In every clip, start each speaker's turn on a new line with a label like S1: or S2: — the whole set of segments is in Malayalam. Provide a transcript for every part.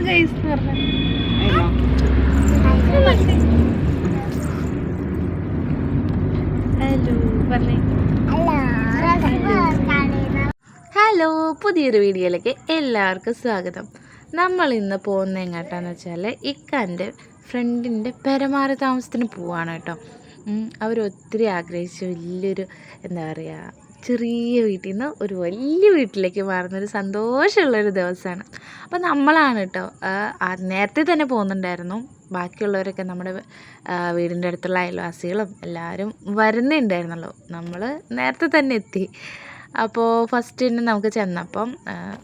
S1: ഗൈസ് എന്ന് പറഞ്ഞു ഹലോ പറഞ്ഞേ. ഹലോ പുതിയൊരു വീഡിയോയിലേക്ക് എല്ലാവർക്കും സ്വാഗതം. നമ്മൾ ഇന്ന് പോകുന്ന എങ്ങോട്ടാന്ന് വെച്ചാൽ ഇക്കാന്റെ ഫ്രണ്ടിന്റെ പെരമാറി താമസത്തിന് പോവാണ് കേട്ടോ. അവരൊത്തിരി ആഗ്രഹിച്ച വലിയൊരു എന്താ പറയുക ചെറിയ വീട്ടിൽ നിന്ന് ഒരു വലിയ വീട്ടിലേക്ക് മാറുന്നൊരു സന്തോഷമുള്ളൊരു ദിവസമാണ്. അപ്പോൾ നമ്മളാണ് കേട്ടോ നേരത്തെ തന്നെ പോകുന്നുണ്ടായിരുന്നു. ബാക്കിയുള്ളവരൊക്കെ നമ്മുടെ വീടിന്റെ അടുത്തുള്ള അയൽവാസികളും എല്ലാവരും വരുന്നുണ്ടായിരുന്നല്ലോ. നമ്മൾ നേരത്തെ തന്നെ എത്തി. അപ്പോൾ ഫസ്റ്റ് തന്നെ നമുക്ക് ചെന്നപ്പം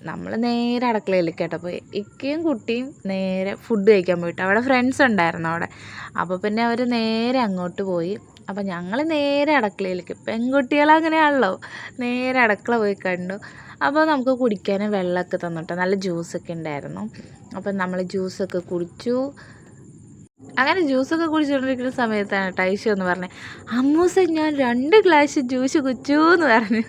S1: നമ്മൾ നേരെ അടക്കളയിലേക്ക് കേട്ടോ പോയി. ഇക്കയും കുട്ടിയും നേരെ ഫുഡ് കഴിക്കാൻ പോയിട്ട് അവിടെ ഫ്രണ്ട്സ് ഉണ്ടായിരുന്നു അവിടെ. അപ്പോൾ പിന്നെ അവർ നേരെ അങ്ങോട്ട് പോയി. അപ്പോൾ ഞങ്ങൾ നേരെ അടുക്കളയിലേക്ക്. പെൺകുട്ടികളങ്ങനെയാണല്ലോ നേരെ അടുക്കള പോയി കണ്ടു. അപ്പോൾ നമുക്ക് കുടിക്കാൻ വെള്ളമൊക്കെ തന്നിട്ട് നല്ല ജ്യൂസൊക്കെ ഉണ്ടായിരുന്നു. അപ്പം നമ്മൾ ജ്യൂസൊക്കെ കുടിച്ചു. അങ്ങനെ ജ്യൂസൊക്കെ കുടിച്ചുകൊണ്ടിരിക്കുന്ന സമയത്താണ് ടൈഷ എന്ന് പറഞ്ഞത് അമ്മൂസ ഞാൻ രണ്ട് ഗ്ലാസ് ജ്യൂസ് കുച്ചു എന്ന് പറഞ്ഞു.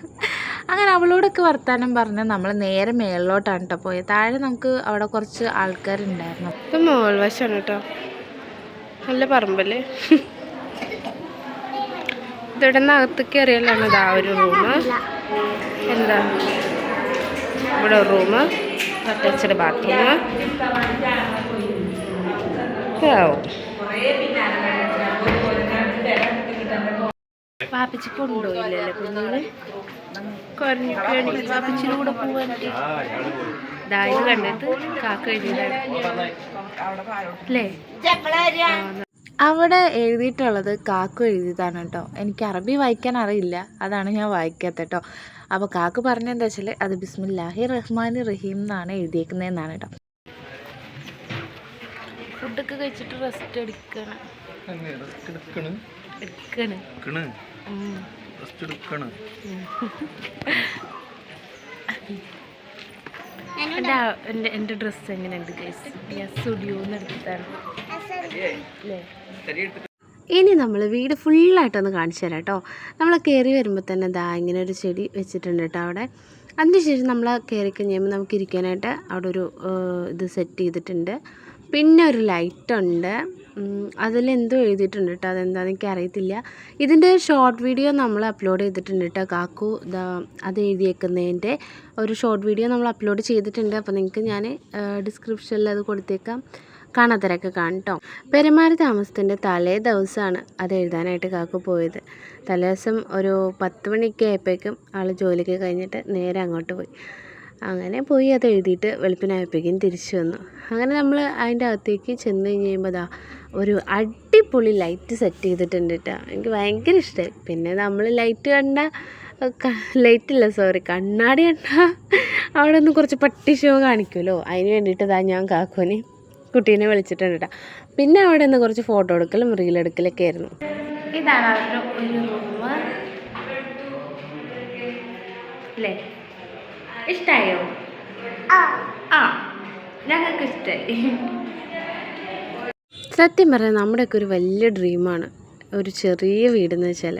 S1: അങ്ങനെ അവളോടൊക്കെ വർത്താനം പറഞ്ഞ് നമ്മൾ നേരെ മേളിലോട്ടാണ് കേട്ടോ പോയത്. താഴെ നമുക്ക് അവിടെ കുറച്ച് ആൾക്കാരുണ്ടായിരുന്നു.
S2: മോൾ വശമാണ് കേട്ടോ. നല്ല പറമ്പല്ലേ? ഇതിവിടെ നിന്ന് അകത്ത് കയറിയാലാണ് ഇതാ ഒരു റൂം എന്താ? ഇവിടെ ഒരു റൂം അറ്റാച്ച്ഡ് ബാത്റൂം
S1: പാപ്പച്ചി കൊണ്ടുപോയില്ലല്ലോ കുഞ്ഞിനെ?
S2: കുറഞ്ഞിട്ട്
S1: പാപ്പച്ചിയുടെ കൂടെ പോവാൻ
S2: ഇതായത് കണ്ടിട്ട് കാക്ക എഴുതിയതാണ്
S1: അല്ലേ? അവിടെ എഴുതിയിട്ടുള്ളത് കാക്കു എഴുതിയതാണ് കേട്ടോ. എനിക്ക് അറബി വായിക്കാൻ അറിയില്ല. അതാണ് ഞാൻ വായിക്കാത്ത കേട്ടോ. അപ്പോൾ കാക്കു പറഞ്ഞെന്താ വെച്ചാൽ അത് ബിസ്മില്ലാഹി റഹ്മാൻ റഹീം എന്നാണ് എഴുതിയേക്കുന്നതെന്നാണ് കേട്ടോ. ഫുഡൊക്കെ കഴിച്ചിട്ട് റെസ്റ്റ് എടുക്കണം. എടുക്കണം? റെസ്റ്റ് എന്റെ ആ- എന്റെ എന്റെ ഡ്രസ്സ് എങ്ങനെയുണ്ട് ഗൈസ് ഞാൻ സ്റ്റുഡിയോന്ന് എടുത്തതാണ് അല്ലേ
S2: ഇനി നമ്മൾ വീട് ഫുള്ളായിട്ടൊന്ന് കാണിച്ചു തരാം കേട്ടോ. നമ്മൾ കയറി വരുമ്പോൾ തന്നെ ദാ ഇങ്ങനെ ഒരു ചെടി വെച്ചിട്ടുണ്ട് കേട്ടോ അവിടെ. അതിനുശേഷം നമ്മൾ കയറി കഴിയുമ്പോൾ നമുക്ക് ഇരിക്കാനായിട്ട് അവിടെ ഒരു ഇത് സെറ്റ് ചെയ്തിട്ടുണ്ട്. പിന്നെ ഒരു ലൈറ്റുണ്ട് അതിലെന്തോ എഴുതിയിട്ടുണ്ട് കേട്ടോ. അതെന്താണെന്ന് എനിക്ക് അറിയത്തില്ല ഇതിന്റെ ഷോർട്ട് വീഡിയോ നമ്മൾ അപ്ലോഡ് ചെയ്തിട്ടുണ്ട് കേട്ടോ. കാക്കു അത് എഴുതിയേക്കുന്നതിന്റെ ഒരു ഷോർട്ട് വീഡിയോ നമ്മൾ അപ്ലോഡ് ചെയ്തിട്ടുണ്ട്. അപ്പോൾ നിങ്ങൾക്ക് ഞാൻ ഡിസ്ക്രിപ്ഷനിൽ അത് കൊടുത്തേക്കാം. കാണാത്തരൊക്കെ കാണട്ടോ പെരുമാറി താമസത്തിന്റെ തലേ ദിവസമാണ് അത് എഴുതാനായിട്ട് കാക്കു പോയത്. തലേ ദിവസം ഒരു പത്ത് മണിയൊക്കെ ആയപ്പോഴേക്കും ആൾ ജോലിക്ക് കഴിഞ്ഞിട്ട് നേരെ അങ്ങോട്ട് പോയി. അങ്ങനെ പോയി അത് എഴുതിയിട്ട് വെളുപ്പിനായപ്പോഴേക്കും തിരിച്ചു വന്നു. അങ്ങനെ നമ്മൾ അതിന്റെ അകത്തേക്ക് ചെന്ന് കഴിഞ്ഞ് കഴിയുമ്പോൾ അതാ ഒരു അടിപൊളി ലൈറ്റ് സെറ്റ് ചെയ്തിട്ടുണ്ട് കേട്ടോ എനിക്ക് ഭയങ്കര ഇഷ്ടമായി പിന്നെ നമ്മൾ ലൈറ്റ് കണ്ട ലൈറ്റ് ഇല്ല സോറി കണ്ണാടി കണ്ട അവിടെ ഒന്ന് കുറച്ച് പട്ടി ഷോ കാണിക്കുമല്ലോ. അതിന് വേണ്ടിയിട്ട് ഞാൻ കാക്കുവിന് കുട്ടീനെ വിളിച്ചിട്ടുണ്ട് കേട്ടോ പിന്നെ അവിടെ നിന്ന് കുറച്ച് ഫോട്ടോ എടുക്കലും റീൽ എടുക്കലൊക്കെ ആയിരുന്നു.
S1: ഇതാണ് അവരുടെ ഒരു റൂം അല്ലേ ഇഷ്ടായോ? ആ. ഞങ്ങൾക്ക് ഇഷ്ടമായി
S2: സത്യം പറഞ്ഞാൽ നമ്മുടെയൊക്കെ ഒരു വലിയ ഡ്രീമാണ് ഒരു ചെറിയ വീടെന്ന് വെച്ചാൽ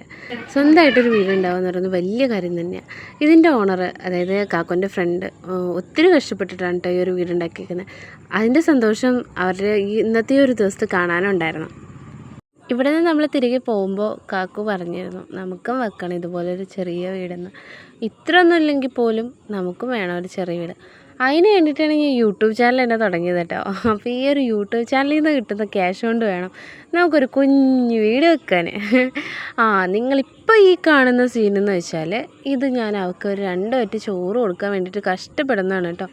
S2: സ്വന്തമായിട്ടൊരു വീടുണ്ടാവുക എന്ന് പറയുന്നത് വലിയ കാര്യം തന്നെയാണ് ഇതിന്റെ ഓണർ അതായത് കാക്കോന്റെ ഫ്രണ്ട് ഒത്തിരി കഷ്ടപ്പെട്ടിട്ടാണ് കേട്ടോ ഈ ഒരു വീടുണ്ടാക്കിയിരിക്കുന്നത് അതിന്റെ സന്തോഷം അവരുടെ ഈ ഇന്നത്തെ ഒരു ദിവസത്തെ കാണാനുണ്ടായിരുന്നു. ഇവിടെ നിന്ന് നമ്മൾ തിരികെ പോകുമ്പോൾ കാക്കു പറഞ്ഞിരുന്നു നമുക്കും വെക്കണം ഇതുപോലൊരു ചെറിയ വീടെന്ന്. ഇത്രയൊന്നും ഇല്ലെങ്കിൽ പോലും നമുക്കും വേണം ഒരു ചെറിയ വീട്. അതിന് വേണ്ടിയിട്ടാണ് ഞാൻ യൂട്യൂബ് ചാനൽ തന്നെ തുടങ്ങിയത് കേട്ടോ. അപ്പോൾ ഈ ഒരു യൂട്യൂബ് ചാനലിൽ നിന്ന് കിട്ടുന്ന ക്യാഷ് കൊണ്ട് വേണം നമുക്കൊരു കുഞ്ഞു വീട് വെക്കാൻ. ആ നിങ്ങളിപ്പോൾ ഈ കാണുന്ന സീൻ എന്ന് വെച്ചാൽ ഇത് ഞാൻ അവൾക്ക് ഒരു രണ്ട് പറ്റി ചോറ് കൊടുക്കാൻ വേണ്ടിയിട്ട് കഷ്ടപ്പെടുന്നതാണ് കേട്ടോ.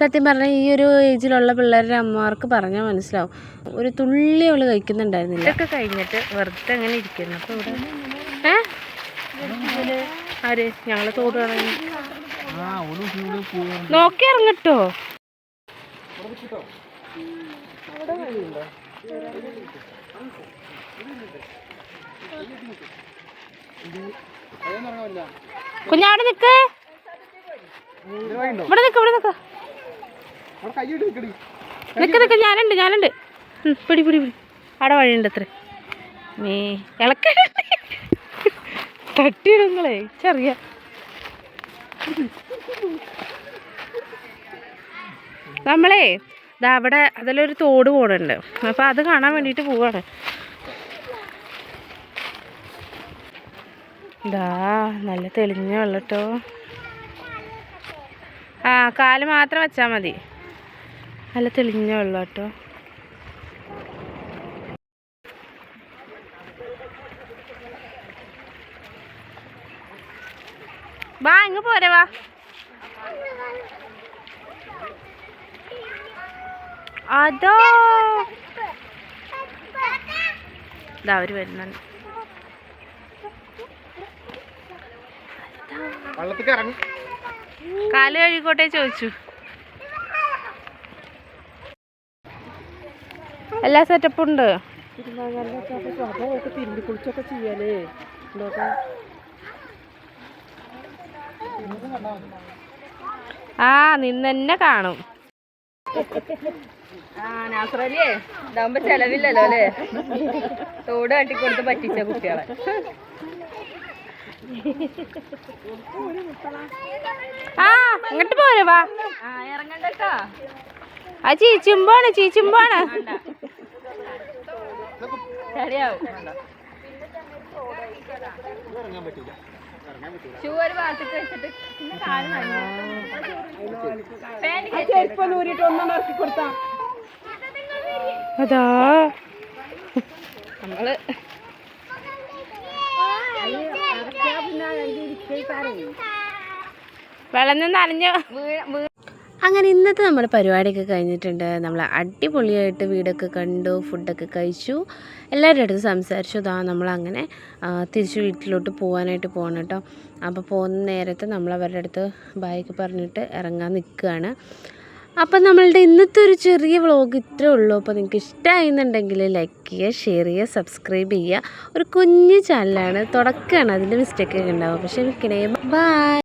S2: സത്യം പറഞ്ഞാൽ ഈ ഒരു ഏജിലുള്ള പിള്ളേരുടെ അമ്മമാർക്ക് പറഞ്ഞാൽ മനസ്സിലാവും. ഒരു തുള്ളി അവൾ കഴിക്കുന്നുണ്ടായിരുന്നില്ല.
S1: ഇതൊക്കെ കഴിഞ്ഞിട്ട് വെറുതെ അങ്ങനെ ഇരിക്കുന്നു. അപ്പോൾ ഇവിടെ
S2: ഏ? ആര്? ഞങ്ങൾ തോട് കാണാൻ നോക്കി ഇറങ്ങട്ടോ. കുഞ്ഞാടെ നിക്ക്. ഇവിടെ നിക്ക് ഇവിടെ നിക്ക്. നിക്ക് നിക്ക് ഞാനുണ്ട് ഞാനുണ്ട്. പിടി പിടി പിടി. അവിടെ വഴിയുണ്ട് അത്ര. മേ ഇളക്ക തട്ടിയിടുങ്ങളെ ചെറിയ. നമ്മളേ ഇതാ അവിടെ അതിലൊരു തോട് പോണുണ്ട്. അപ്പോൾ അത് കാണാൻ വേണ്ടിട്ട് പോവാണ്. ഇതാ നല്ല തെളിഞ്ഞ വെള്ളം കേട്ടോ ആ കാൽ മാത്രം വെച്ചാൽ മതി. നല്ല തെളിഞ്ഞ വെള്ളം കേട്ടോ വാ ഇങ്ങ് പോരെ വാ. അതോ? ഇതാ അവർ വരുന്നുണ്ട്. കാൽ കഴുകിക്കോട്ടെ ചോദിച്ചു. എല്ലാ സെറ്റപ്പുണ്ട് ഉണ്ട്.
S3: തിരുമ്പി കുളിച്ചൊക്കെ ചെയ്യാലേ
S2: ആ നിന്നെന്നെ കാണും.
S4: ആ നാസറല്ലേ ഇതാവുമ്പോ ചെലവില്ലല്ലോ അല്ലേ? തോട് കട്ടിക്കൊടുത്ത് പറ്റിച്ച കുട്ടികളെ.
S2: ആ ഇങ്ങോട്ട് പോരെ വാ.
S4: ആ ഇറങ്ങണ്ടട്ടോ.
S2: ആ ചീച്ചുമ്പാണ് ചീച്ചുമ്പാണ്.
S4: ശരിയാവും.
S3: ഇറങ്ങാൻ പറ്റില്ല
S4: ഷൂ ഒരു ഭാഗത്തേക്ക് വെച്ചിട്ട് പിന്നെ കാൽ
S2: അതാ.
S4: നമ്മൾ
S2: വെള്ളം നിന്ന് നനഞ്ഞു അങ്ങനെ ഇന്നത്തെ നമ്മുടെ പരിപാടിയൊക്കെ കഴിഞ്ഞിട്ടുണ്ട്. നമ്മൾ അടിപൊളിയായിട്ട് വീടൊക്കെ കണ്ടു ഫുഡൊക്കെ കഴിച്ചു. എല്ലാവരുടെ അടുത്ത് സംസാരിച്ചു. അതാ നമ്മളങ്ങനെ തിരിച്ച് വീട്ടിലോട്ട് പോകാനായിട്ട് പോകണം കേട്ടോ. അപ്പോൾ പോകുന്ന നേരത്തെ നമ്മൾ അവരുടെ അടുത്ത് ബൈക്ക് പറഞ്ഞിട്ട് ഇറങ്ങാൻ നിൽക്കുകയാണ്. അപ്പം നമ്മളുടെ ഇന്നത്തെ ഒരു ചെറിയ വ്ളോഗ് ഇത്രേ ഉള്ളൂ. അപ്പോൾ നിങ്ങൾക്ക് ഇഷ്ടമായിരുന്നുണ്ടെങ്കിൽ ലൈക്ക് ചെയ്യുക ഷെയർ ചെയ്യുക സബ്സ്ക്രൈബ് ചെയ്യുക. ഒരു കുഞ്ഞു ചാനലാണ് തുടക്കമാണ് അതിന്റെ മിസ്റ്റേക്കൊക്കെ ഉണ്ടാവും. പക്ഷേ വിൽക്കണേ ബൈ